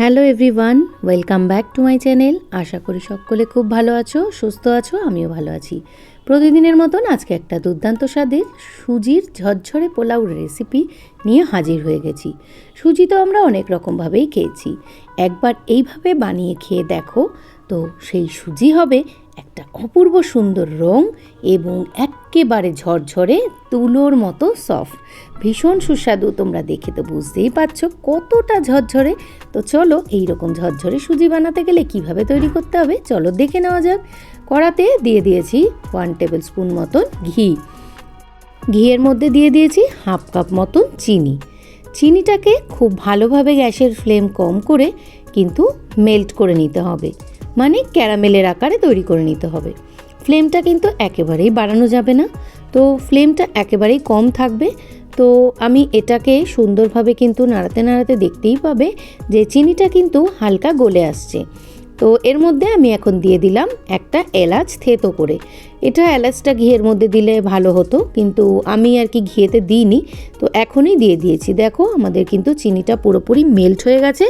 Hello everyone, welcome back to my channel. আশা করি সকলে খুব ভালো আছো, সুস্থ আছো, আমিও ভালো আছি। প্রতিদিনের মতন আজকে একটা দুর্দান্ত স্বাদের সুজির ঝরঝরে পোলাও রেসিপি নিয়ে হাজির হয়ে গেছি। সুজি তো আমরা অনেক রকমভাবেই খেয়েছি। একবার এইভাবে বানিয়ে খেয়ে দেখো, তো সেই সুজি হবে একটা অপূর্ব সুন্দর রং এবং একেবারে ঝরঝরে তুলোর মতো সফট। ভীষণ সুস্বাদু, তোমরা দেখে তো বুঝতেই পারছ কতটা ঝরঝরে। তো চলো এই রকম ঝরঝরে সুজি বানাতে গেলে কীভাবে তৈরি করতে হবে, চলো দেখে নেওয়া যাক। কড়াতে দিয়ে দিয়েছি ওয়ান টেবিল স্পুন মতন ঘি। ঘিয়ের মধ্যে দিয়ে দিয়েছি হাফ কাপ মতন চিনি। চিনিটাকে খুব ভালোভাবে গ্যাসের ফ্লেম কম করে কিন্তু মেল্ট করে নিতে হবে। মানে ক্যারামেলের আকারে তৈরি করে নিতে হবে। ফ্লেমটা কিন্তু একেবারেই বাড়ানো যাবে না। তো ফ্লেমটা একেবারেই কম থাকবে। তো আমি এটাকে সুন্দরভাবে কিন্তু নাড়াতে নাড়াতে দেখতেই পাবে যে চিনিটা কিন্তু হালকা গলে আসছে। তো এর মধ্যে আমি এখন দিয়ে দিলাম একটা এলাচ থেতো করে। এটা এলাচটা ঘিয়ের মধ্যে দিলে ভালো হতো, কিন্তু আমি আর কি ঘিয়েতে দিইনি। তো এখনই দিয়ে দিয়েছি। দেখো আমাদের কিন্তু চিনিটা পুরোপুরি মেল্ট হয়ে গেছে।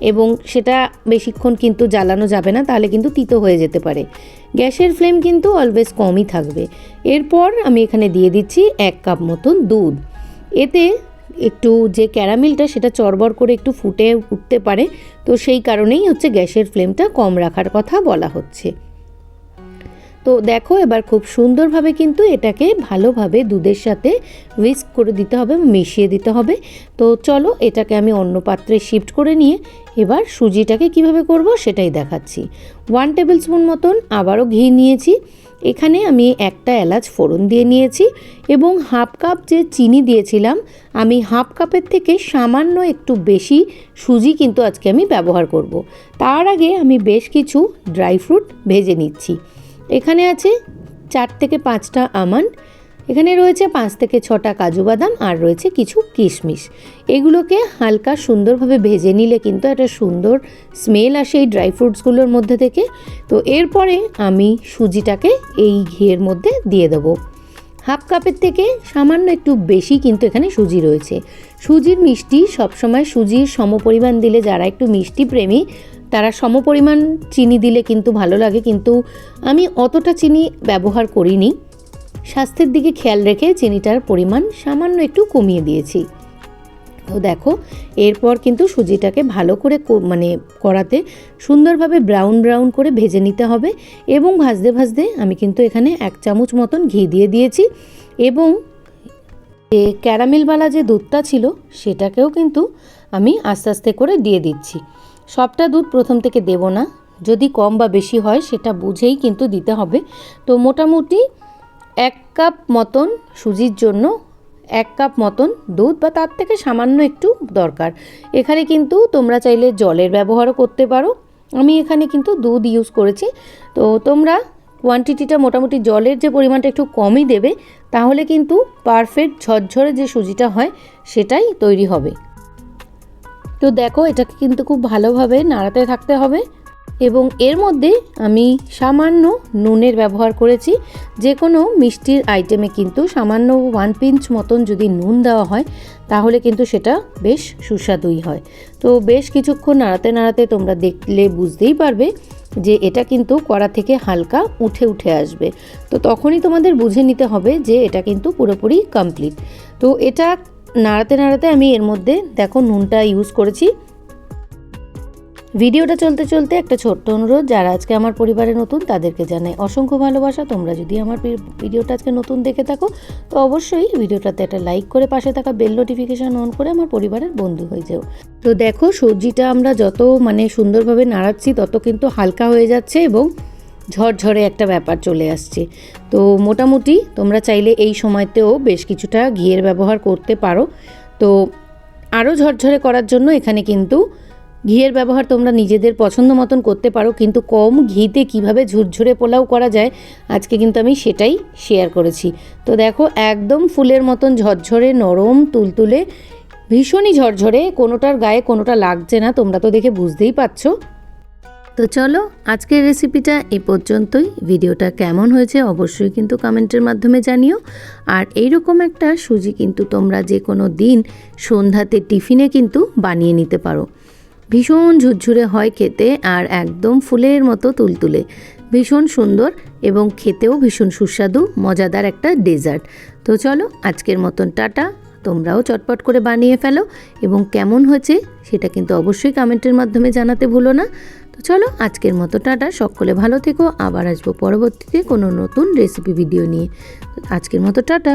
এবং সেটা বেশিক্ষণ কিন্তু জ্বালানো যাবে না, তাহলে কিন্তু তিতো হয়ে যেতে পারে। গ্যাসের ফ্লেম কিন্তু অলওয়েজ কমই থাকবে। এরপর আমি এখানে দিয়ে দিচ্ছি এক কাপ মতন দুধ। এতে একটু যে ক্যারামেলটা, সেটা চরবর করে একটু ফুটে উঠতে পারে, তো সেই কারণেই হচ্ছে গ্যাসের ফ্লেমটা কম রাখার কথা বলা হচ্ছে। তো দেখো, এবার খুব সুন্দরভাবে কিন্তু এটাকে ভালোভাবে দুধের সাথে উইস্ক করে দিতে হবে মিশিয়ে দিতে হবে। তো চলো, এটাকে আমি অন্য পাত্রে শিফট করে নিয়ে এবার সুজিটাকে কীভাবে করব সেটাই দেখাচ্ছি। ওয়ান টেবিল স্পুন মতন আবারও ঘি নিয়েছি। এখানে আমি একটা এলাচ ফোড়ন দিয়ে নিয়েছি এবং হাফ কাপ যে চিনি দিয়েছিলাম, আমি হাফ কাপের থেকে সামান্য একটু বেশি সুজি কিন্তু আজকে আমি ব্যবহার করব। তার আগে আমি বেশ কিছু ড্রাই ফ্রুট ভেজে নিচ্ছি। এখানে আছে চার থেকে পাঁচটা আমন্ড, এখানে রয়েছে পাঁচ থেকে ছটা কাজু বাদাম আর রয়েছে কিছু কিশমিশ। এগুলোকে হালকা সুন্দরভাবে ভেজে নিলে কিন্তু একটা সুন্দর স্মেল আসে এই ড্রাই ফ্রুটসগুলোর মধ্যে থেকে। তো এরপরে আমি সুজিটাকে এই ঘিয়ের মধ্যে দিয়ে দেবো। হাফ কাপের থেকে সামান্য একটু বেশি কিন্তু এখানে সুজি রয়েছে। সুজির মিষ্টি সবসময় সুজির সমপরিমাণ দিলে যারা একটু মিষ্টি প্রেমী, তারা সমপরিমাণ চিনি দিলে কিন্তু ভালো লাগে। কিন্তু আমি অতটা চিনি ব্যবহার করিনি। স্বাস্থ্যের দিকে খেয়াল রেখে চিনিটার পরিমাণ সামান্য একটু কমিয়ে দিয়েছি। তো দেখো, এরপর কিন্তু সুজিটাকে ভালো করে মানে করাতে সুন্দরভাবে ব্রাউন ব্রাউন করে ভেজে নিতে হবে এবং ভাজতে ভাজতে আমি কিন্তু এখানে এক চামচ মতন ঘি দিয়ে দিয়েছি এবং যে ক্যারামেলওয়ালা যে দুধটা ছিল সেটাকেও কিন্তু আমি আস্তে আস্তে করে দিয়ে দিচ্ছি। সবটা দুধ প্রথম থেকে দেব না, যদি কম বা বেশি হয় সেটা বুঝেই কিন্তু দিতে হবে। তো মোটামুটি এক কাপ মতন সুজির জন্য এক কাপ মতন দুধ বা তার থেকে সামান্য একটু দরকার। এখানে কিন্তু তোমরা চাইলে জলের ব্যবহারও করতে পারো। আমি এখানে কিন্তু দুধ ইউজ করেছি। তো তোমরা কোয়ান্টিটিটা মোটামুটি জলের যে পরিমাণটা একটু কমই দেবে, তাহলে কিন্তু পারফেক্ট ঝরঝরে যে সুজিটা হয়, সেটাই তৈরি হবে। তো দেখো, এটাকে কিন্তু খুব ভালোভাবে নাড়াতে থাকতে হবে। এবং এর মধ্যে আমি সামান্য নুনের ব্যবহার করেছি। যে কোনো মিষ্টির আইটেমে কিন্তু সামান্য ওয়ান পিঞ্চ মতন যদি নুন দেওয়া হয়, তাহলে কিন্তু সেটা বেশ সুস্বাদুই হয়। তো বেশ কিছুক্ষণ নাড়াতে নাড়াতে তোমরা দেখলে বুঝতেই পারবে যে এটা কিন্তু কড়া থেকে হালকা উঠে উঠে আসবে। তো তখনই তোমাদের বুঝে নিতে হবে যে এটা কিন্তু পুরোপুরি কমপ্লিট তো এটা নাড়াতে নাড়াতে আমি এর মধ্যে দেখো নুনটা ইউজ করেছি। ভিডিওটা চলতে চলতে একটা ছোট্ট অনুরোধ, যারা আজকে আমার পরিবারে নতুন তাদেরকে জানাই অসংখ্য ভালোবাসা। তোমরা যদি আমার ভিডিওটা আজকে নতুন দেখে থাকো, তো অবশ্যই ভিডিওটাতে একটা লাইক করে পাশে থাকা বেল নোটিফিকেশান অন করে আমার পরিবারের বন্ধু হয়ে যাও। তো দেখো, সবজিটা আমরা যত মানে সুন্দরভাবে নাড়াচ্ছি, তত কিন্তু হালকা হয়ে যাচ্ছে এবং ঝরঝরে একটা ব্যাপার চলে আসছে। তো মোটামুটি তোমরা চাইলে এই সময়তেও বেশ কিছুটা ঘিয়ের ব্যবহার করতে পারো। তো আরও ঝরঝরে করার জন্য এখানে কিন্তু ঘিয়ের ব্যবহার তোমরা নিজেদের পছন্দ মতন করতে পারো, কিন্তু কম ঘিতে কীভাবে ঝুরঝুরে পোলাও করা যায়, আজকে কিন্তু আমি সেটাই শেয়ার করেছি। তো দেখো, একদম ফুলের মতন ঝরঝরে, নরম, তুলতুলে, ভীষণই ঝরঝরে, কোনোটার গায়ে কোনোটা লাগছে না, তোমরা তো দেখে বুঝতেই পারছ। তো চলো, আজকের রেসিপিটা এ পর্যন্তই। ভিডিওটা কেমন হয়েছে অবশ্যই কিন্তু কমেন্টের মাধ্যমে জানিও। আর এইরকম একটা সুজি কিন্তু তোমরা যে কোনো দিন সন্ধ্যাতে টিফিনে কিন্তু বানিয়ে নিতে পারো। ভীষণ ঝুরঝুরে হয় খেতে আর একদম ফুলের মতো তুলতুলে। ভীষণ সুন্দর এবং খেতেও ভীষণ সুস্বাদু, মজাদার একটা ডেজার্ট। তো চলো, আজকের মতন টাটা। তোমরাও চটপট করে বানিয়ে ফেলো এবং কেমন হয়েছে সেটা কিন্তু অবশ্যই কমেন্টের মাধ্যমে জানাতে ভুলো না। তো চলো, আজকের মতো টাটা। সকলে ভালো থেকো। আবার আসব পরবর্তীতে কোনো নতুন রেসিপি ভিডিও নিয়ে। আজকের মতো টাটা।